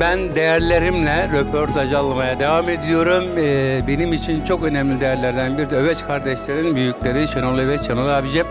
Ben değerlerimle röportaj almaya devam ediyorum. Ee, benim için çok önemli değerlerden biri de Öveç kardeşlerin büyükleri Şenol Öveç, Şenol abicim.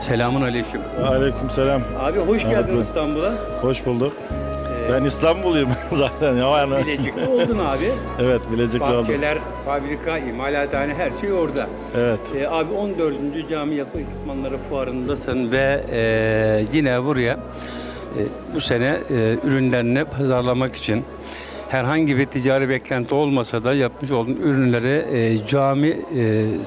Selamun aleyküm. Aleykümselam. Abi hoş geldin geldin İstanbul'a. Hoş bulduk. Ben İstanbulluyum zaten. Ya yani. Bilecikli oldun abi. Evet, Bilecikli oldum. Bahçeler, fabrika, imalathane her şey orada. Evet. Ee, abi 14. Cami Yapı Ekipmanları Fuarı'ndasın ve e, yine buraya bu sene e, ürünlerini pazarlamak için herhangi bir ticari beklenti olmasa da yapmış olduğun ürünleri e, cami e,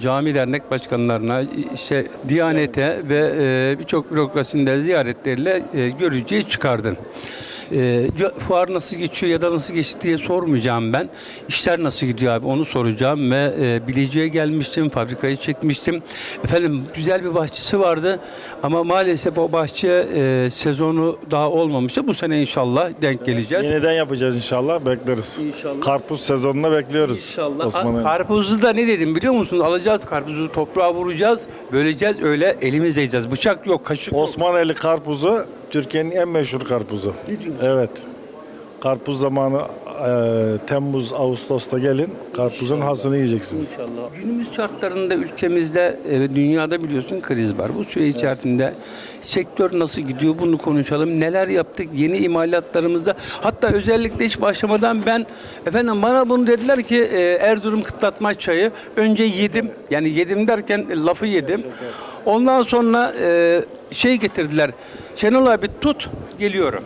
cami dernek başkanlarına, işte Diyanete ve e, birçok bürokrasinin ziyaretleriyle e, görücüye çıkardın. E, fuar nasıl geçiyor ya da nasıl geçti diye sormayacağım ben. İşler nasıl gidiyor abi onu soracağım ve e, Bilecik'e gelmiştim, fabrikayı çekmiştim. Efendim güzel bir bahçesi vardı ama maalesef o bahçe e, sezonu daha olmamıştı. Bu sene inşallah denk geleceğiz. Yeniden yapacağız inşallah. Bekleriz. İnşallah. Karpuz sezonuna bekliyoruz. İnşallah. Osman'ı. Karpuzu da ne dedim biliyor musunuz? Alacağız karpuzu toprağa vuracağız, böleceğiz öyle elimizle yiyeceğiz. Bıçak yok, kaşık yok. Osmaneli karpuzu Türkiye'nin en meşhur karpuzu. Evet. Karpuz zamanı e, Temmuz, Ağustos'ta gelin. Karpuzun hasını yiyeceksiniz. İnşallah. Günümüz şartlarında ülkemizde ve dünyada biliyorsun kriz var. Bu süre içerisinde sektör nasıl gidiyor bunu konuşalım. Neler yaptık yeni imalatlarımızda. Hatta özellikle hiç başlamadan ben efendim bana bunu dediler ki e, Erzurum kıtlatma çayı önce yedim. Yani yedim derken e, lafı yedim. Ondan sonra e, şey getirdiler. Şenol abi tut geliyorum.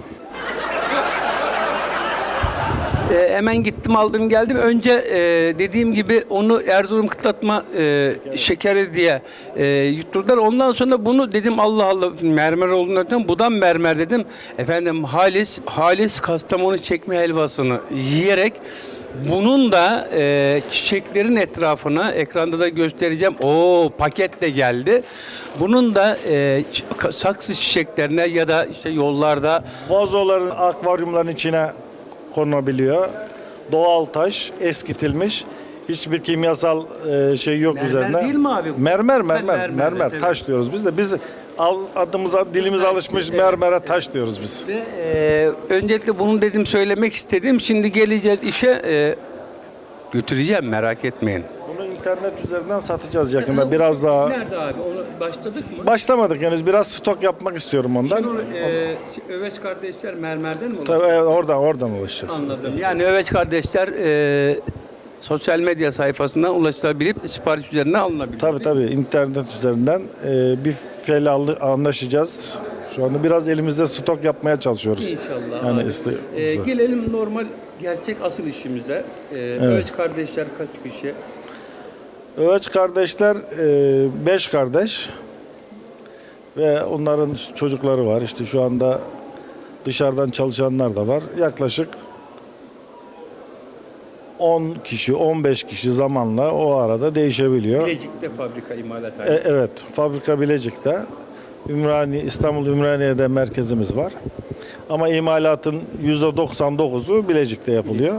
E, hemen gittim aldım geldim. Önce e, dediğim gibi onu Erzurum kıtlatma e, şekeri diye e, yutturdular. Ondan sonra bunu dedim Allah Allah mermer olduğunu dedim. Budan mermer dedim. Efendim halis halis Kastamonu çekme helvasını yiyerek bunun da e, çiçeklerin etrafına ekranda da göstereceğim. O paket de geldi. Bunun da e, saksı çiçeklerine ya da işte yollarda Vazoların, akvaryumların içine konulabiliyor. Doğal taş, eskitilmiş. Hiçbir kimyasal e, şey yok Mermer üzerinde. değil mi abi? Mermer, mermer, mermer, mermer. evet, taş diyoruz biz de. Biz al- adımıza, dilimiz alışmış mermere taş diyoruz biz. Ve e, öncelikle bunu dedim söylemek istedim. Şimdi geleceğiz işe e, götüreceğim merak etmeyin. Bunu internet üzerinden satacağız yakında. Biraz daha Nerede abi? Onu başladık mı? başlamadık henüz. Biraz stok yapmak istiyorum ondan. e, Öveç kardeşler mermerden mi? Tabii evet, oradan oradan ulaşacağız. Anladım. Yani Öveç kardeşler e, sosyal medya sayfasından ulaşılabilip sipariş üzerinden alınabilir. Tabii tabii internet üzerinden e, bir aldı- anlaşacağız. Şu anda biraz elimizde stok yapmaya çalışıyoruz. İnşallah. Yani abi. iste- E, gelelim normal gerçek asıl işimize. E, Öveç kardeşler kaç kişi? Öveç kardeşler e, beş kardeş ve onların çocukları var. İşte şu anda dışarıdan çalışanlar da var. Yaklaşık 10 kişi, 15 kişi zamanla o arada değişebiliyor. Bilecik'te fabrika imalathane. E, evet, fabrika Bilecik'te. Ümraniye, İstanbul Ümraniye'de merkezimiz var. Ama imalatın %99'u Bilecik'te yapılıyor.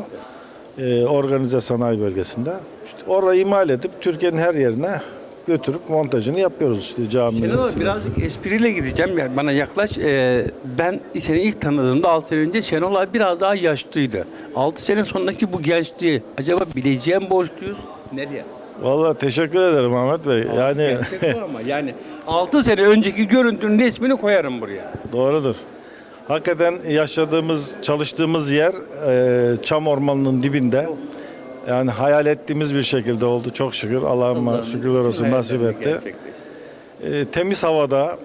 E, organize sanayi bölgesinde. İşte orada imal edip Türkiye'nin her yerine götürüp montajını yapıyoruz işte abi birazcık espriyle gideceğim. Yani bana yaklaş. Ee, ben seni ilk tanıdığımda 6 sene önce Şenol abi biraz daha yaşlıydı. 6 sene sonraki bu gençliği acaba bileceğim borçluyuz? Nereye? Vallahi teşekkür ederim Ahmet Bey. Yani Gerçek bu ama yani 6 sene önceki görüntünün resmini koyarım buraya. Doğrudur. Hakikaten yaşadığımız, çalıştığımız yer e, çam ormanının dibinde. Yani hayal ettiğimiz bir şekilde oldu çok şükür. Allah'ıma şükürler olsun nasip etti. E, temiz havada,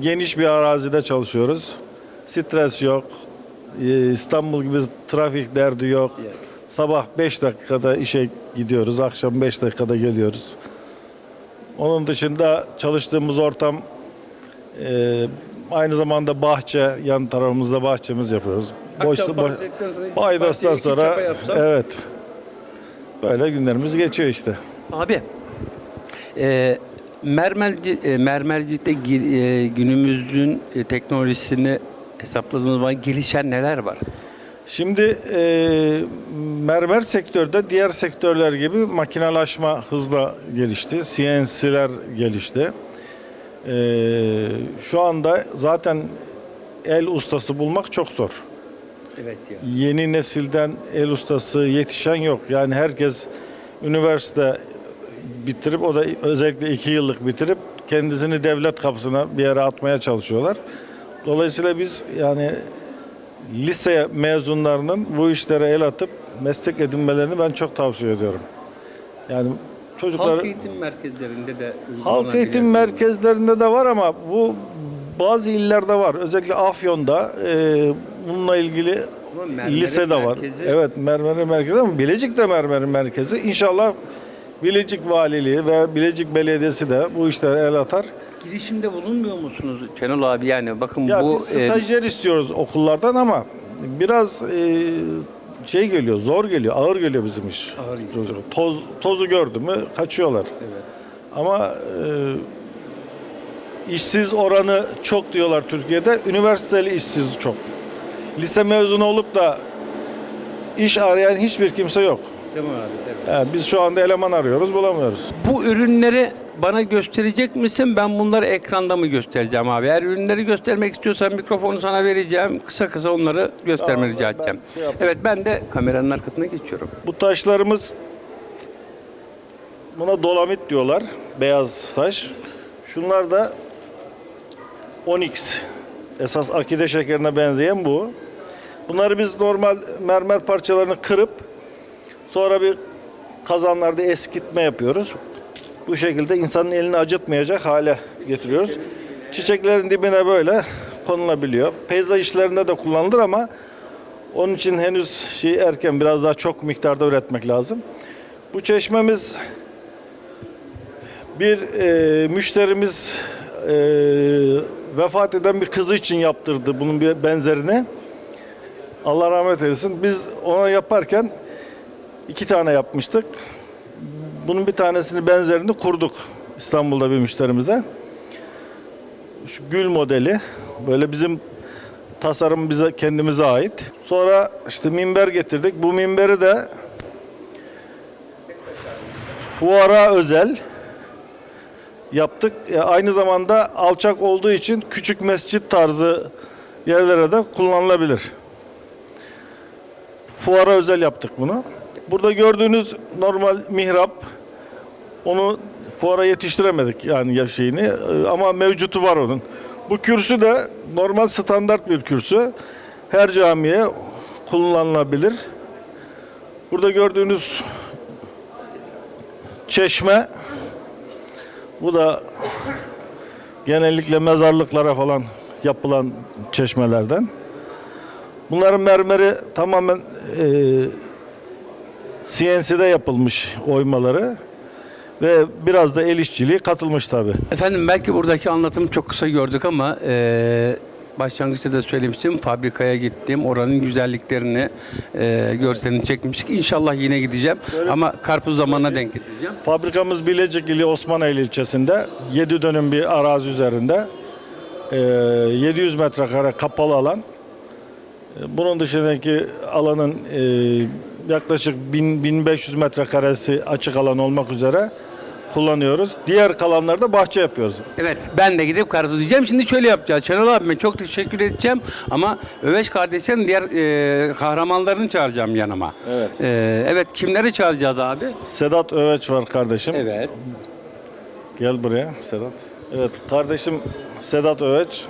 geniş bir arazide çalışıyoruz. Stres yok. E, İstanbul gibi trafik derdi yok. Sabah 5 dakikada işe gidiyoruz, akşam 5 dakikada geliyoruz. Onun dışında çalıştığımız ortam e, aynı zamanda bahçe, yan tarafımızda bahçemiz yapıyoruz. Akşam boş- bahçedikten sonra evet. Böyle günlerimiz geçiyor işte. Abi, e, mermerci, e, mermercilikte gi- e, günümüzün e, teknolojisini hesapladığınız zaman gelişen neler var? Şimdi e, mermer sektörde diğer sektörler gibi makinalaşma hızla gelişti. CNC'ler gelişti. E, şu anda zaten el ustası bulmak çok zor. Evet ya. Yeni nesilden el ustası yetişen yok. Yani herkes üniversite bitirip o da özellikle iki yıllık bitirip kendisini devlet kapısına bir yere atmaya çalışıyorlar. Dolayısıyla biz yani lise mezunlarının bu işlere el atıp meslek edinmelerini ben çok tavsiye ediyorum. Yani çocuklar Halk eğitim merkezlerinde de Halk eğitim merkezlerinde de var ama bu bazı illerde var. Özellikle Afyon'da e, bununla ilgili mermerin lisede var. merkezi- Evet mermerin merkezi ama Bilecik'te mermerin merkezi. İnşallah Bilecik Valiliği ve Bilecik Belediyesi de bu işlere el atar. Girişimde bulunmuyor musunuz Şenol abi yani bakın Ya bu biz e, stajyer istiyoruz okullardan ama biraz e, şey geliyor, zor geliyor, ağır geliyor bizim iş. Ağır geliyor. Toz, tozu gördü mü kaçıyorlar. Evet. Ama e, işsiz oranı çok diyorlar Türkiye'de. Üniversiteli işsiz çok. Lise mezunu olup da iş arayan hiçbir kimse yok. Değil mi abi? Evet. Yani biz şu anda eleman arıyoruz, bulamıyoruz. Bu ürünleri bana gösterecek misin? Ben bunları ekranda mı göstereceğim abi? Eğer ürünleri göstermek istiyorsan mikrofonu sana vereceğim. Kısa kısa onları göstermeni Tamam, rica ben edeceğim. şey yapayım. evet ben de kameranın arkasına geçiyorum. Bu taşlarımız buna dolamit diyorlar. Beyaz taş. Şunlar da onyx. Esas akide şekerine benzeyen bu. Bunları biz normal mermer parçalarını kırıp sonra bir kazanlarda eskitme yapıyoruz. Bu şekilde insanın elini acıtmayacak hale getiriyoruz. Çiçeklerin dibine böyle konulabiliyor. Peyzaj işlerinde de kullanılır ama onun için henüz şey erken biraz daha çok miktarda üretmek lazım. Bu çeşmemiz bir e, müşterimiz e, vefat eden bir kızı için yaptırdı bunun bir benzerini. Allah rahmet eylesin. Biz ona yaparken iki tane yapmıştık. Bunun bir tanesini benzerini kurduk İstanbul'da bir müşterimize. Şu gül modeli böyle bizim tasarım bize kendimize ait. Sonra işte minber getirdik. Bu minberi de fuara özel yaptık. E, aynı zamanda alçak olduğu için küçük mescit tarzı yerlere de kullanılabilir. Fuara özel yaptık bunu. Burada gördüğünüz normal mihrap onu fuara yetiştiremedik yani ya şeyini e, ama mevcutu var onun. Bu kürsü de normal standart bir kürsü. Her camiye kullanılabilir. Burada gördüğünüz çeşme bu da genellikle mezarlıklara falan yapılan çeşmelerden. Bunların mermeri tamamen e, CNC'de yapılmış oymaları ve biraz da el işçiliği katılmış tabi. Efendim belki buradaki anlatımı çok kısa gördük ama e, başlangıçta da söylemiştim. Fabrikaya gittim. Oranın güzelliklerini, e, görselini çekmiştik. İnşallah yine gideceğim. Ama karpuz zamanına denk getireceğim. Fabrikamız Bilecik ili Osmaneli ilçesinde 7 dönüm bir arazi üzerinde e, 700 metrekare kapalı alan. Bunun dışındaki alanın e, yaklaşık 1000 1500 metrekaresi açık alan olmak üzere kullanıyoruz. Diğer kalanlarda bahçe yapıyoruz. Evet ben de gidip karpuz diyeceğim. Şimdi şöyle yapacağız. Şenol abime çok teşekkür edeceğim. Ama Öveç kardeşlerin diğer e, kahramanlarını çağıracağım yanıma. Evet. E, evet kimleri çağıracağız abi? Sedat Öveç var kardeşim. Evet. Gel buraya Sedat. Evet kardeşim Sedat Öveç.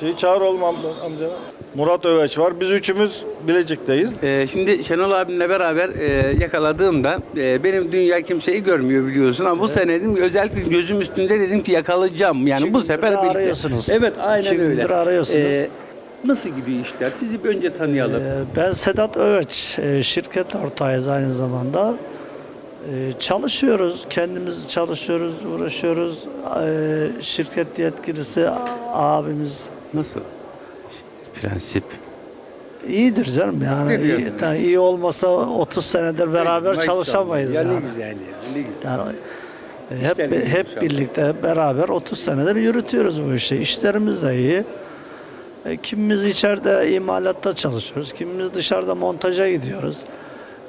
Şeyi çağır oğlum am- amcana. Murat Öveç var. Biz üçümüz Bilecik'teyiz. Ee, şimdi Şenol abimle beraber e, yakaladığımda e, benim dünya kimseyi görmüyor biliyorsun ama bu sene dedim ki özellikle gözüm üstünde dedim ki yakalayacağım. Yani bu sefer birlikte. arıyorsunuz. Evet aynen İki öyle. arıyorsunuz. Ee, nasıl gidiyor işler? Sizi önce tanıyalım. Ee, Ben Sedat Öveç, e, şirket ortağıyız aynı zamanda. Ee, Çalışıyoruz, kendimiz çalışıyoruz, uğraşıyoruz. Ee, Şirket yetkilisi abimiz Nasıl? Prensip. iyidir canım yani. Ne diyorsun? iyi, ta- iyi olmasa 30 senedir beraber Maşallah. çalışamayız ya yani. Ne güzel ya. Ne güzel. Yani e, hep hep inşallah. birlikte beraber 30 senedir yürütüyoruz bu işi. İşlerimiz de iyi. E, Kimimiz içeride imalatta çalışıyoruz, kimimiz dışarıda montaja gidiyoruz.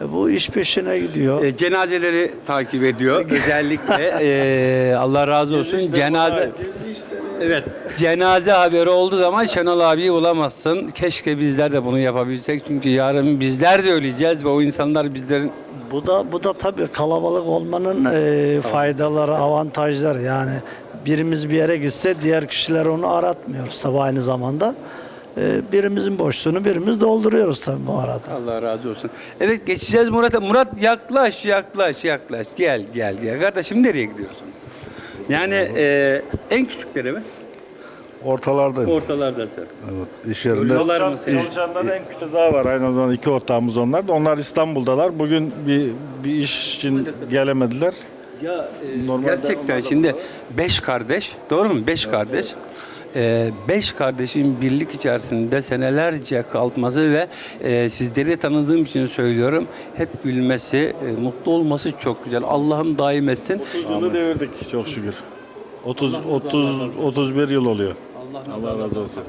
E, Bu iş peşine gidiyor. E, cenazeleri takip ediyor. Özellikle e, Allah razı olsun. Cenaze Evet. Cenaze haberi olduğu zaman Şenol abiyi bulamazsın. Keşke bizler de bunu yapabilsek. Çünkü yarın bizler de öleceğiz ve o insanlar bizlerin Bu da bu da tabii kalabalık olmanın e, faydaları, avantajları. Yani birimiz bir yere gitse diğer kişiler onu aratmıyoruz tabii aynı zamanda. E, birimizin boşluğunu birimiz dolduruyoruz tabii bu arada. Allah razı olsun. Evet geçeceğiz Murat'a. Murat yaklaş, yaklaş, yaklaş. Gel, gel, gel. Kardeşim nereye gidiyorsun? Yani e, en küçükleri mi? Ortalardayım. Ortalardasın. Evet, iş yerinde. Yollar mı seni? Çalışanlar en küçük daha var aynı zamanda iki ortağımız onlar da. Onlar İstanbul'dalar. Bugün bir bir iş için gelemediler. Ya e, Normalde gerçekten şimdi beş kardeş, doğru mu? Beş kardeş. E, beş kardeşin birlik içerisinde senelerce kalması ve e, sizleri tanıdığım için söylüyorum. Hep gülmesi, e, mutlu olması çok güzel. Allah'ım daim etsin. 30 yılı devirdik çok şükür. 30 30 31 yıl oluyor. Allah razı olsun.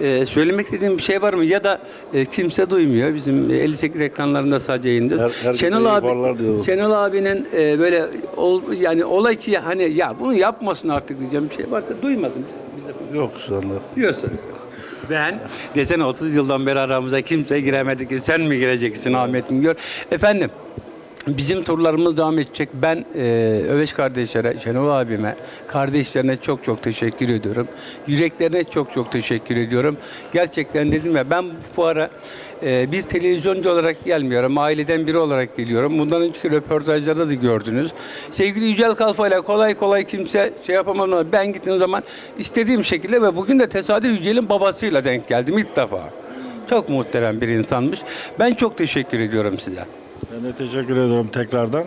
Ee, söylemek istediğim bir şey var mı? Ya da e, kimse duymuyor. Bizim e, 58 ekranlarında sadece yayındayız. Her- Şenol abi. Şenol abinin e, böyle ol, yani olay ki hani ya bunu yapmasın artık diyeceğim bir şey varsa duymadım. Biz, biz Yok şu anda. diyorsun. Ben desene 30 yıldan beri aramıza kimse giremedi ki sen mi gireceksin Ahmet'im diyor. Efendim Bizim turlarımız devam edecek. Ben e, Öveş kardeşlere, Şenol abime, kardeşlerine çok çok teşekkür ediyorum. Yüreklerine çok çok teşekkür ediyorum. Gerçekten dedim ya ben bu fuara e, bir televizyoncu olarak gelmiyorum. Aileden biri olarak geliyorum. Bundan önceki röportajlarda da gördünüz. Sevgili Yücel Kalfa ile kolay kolay kimse şey yapamam ama ben gittiğim zaman istediğim şekilde ve bugün de tesadüf Yücel'in babasıyla denk geldim ilk defa. Çok muhterem bir insanmış. Ben çok teşekkür ediyorum size. Ben de teşekkür ediyorum tekrardan.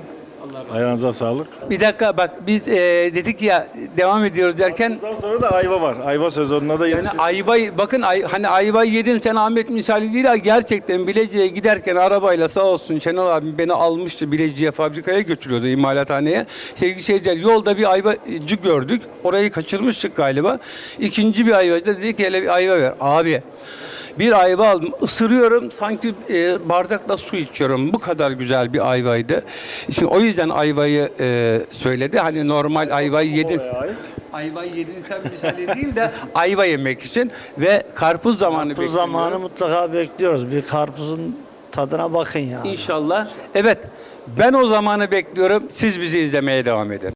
Ayağınıza sağlık. Bir dakika bak biz e, dedik ya devam ediyoruz derken Bundan sonra da ayva var. Ayva sezonuna da yani yetişecek. ayvayı bakın ay, hani ayvayı yedin sen Ahmet misali değil ha gerçekten Bilecik'e giderken arabayla sağ olsun Şenol abim beni almıştı Bilecik'e fabrikaya götürüyordu imalathaneye. Sevgili seyirciler yolda bir ayvacı gördük. Orayı kaçırmıştık galiba. İkinci bir ayvacı da dedi ki hele bir ayva ver. Abi bir ayva aldım. ısırıyorum. Sanki e, bardakla su içiyorum. Bu kadar güzel bir ayvaydı. Şimdi o yüzden ayvayı e, söyledi. Hani normal ayvayı yedin. Ayvayı yedin sen misali değil de ayva yemek için ve karpuz zamanı bekliyoruz. zamanı mutlaka bekliyoruz. Bir karpuzun tadına bakın yani. İnşallah. Evet. Ben o zamanı bekliyorum. Siz bizi izlemeye devam edin.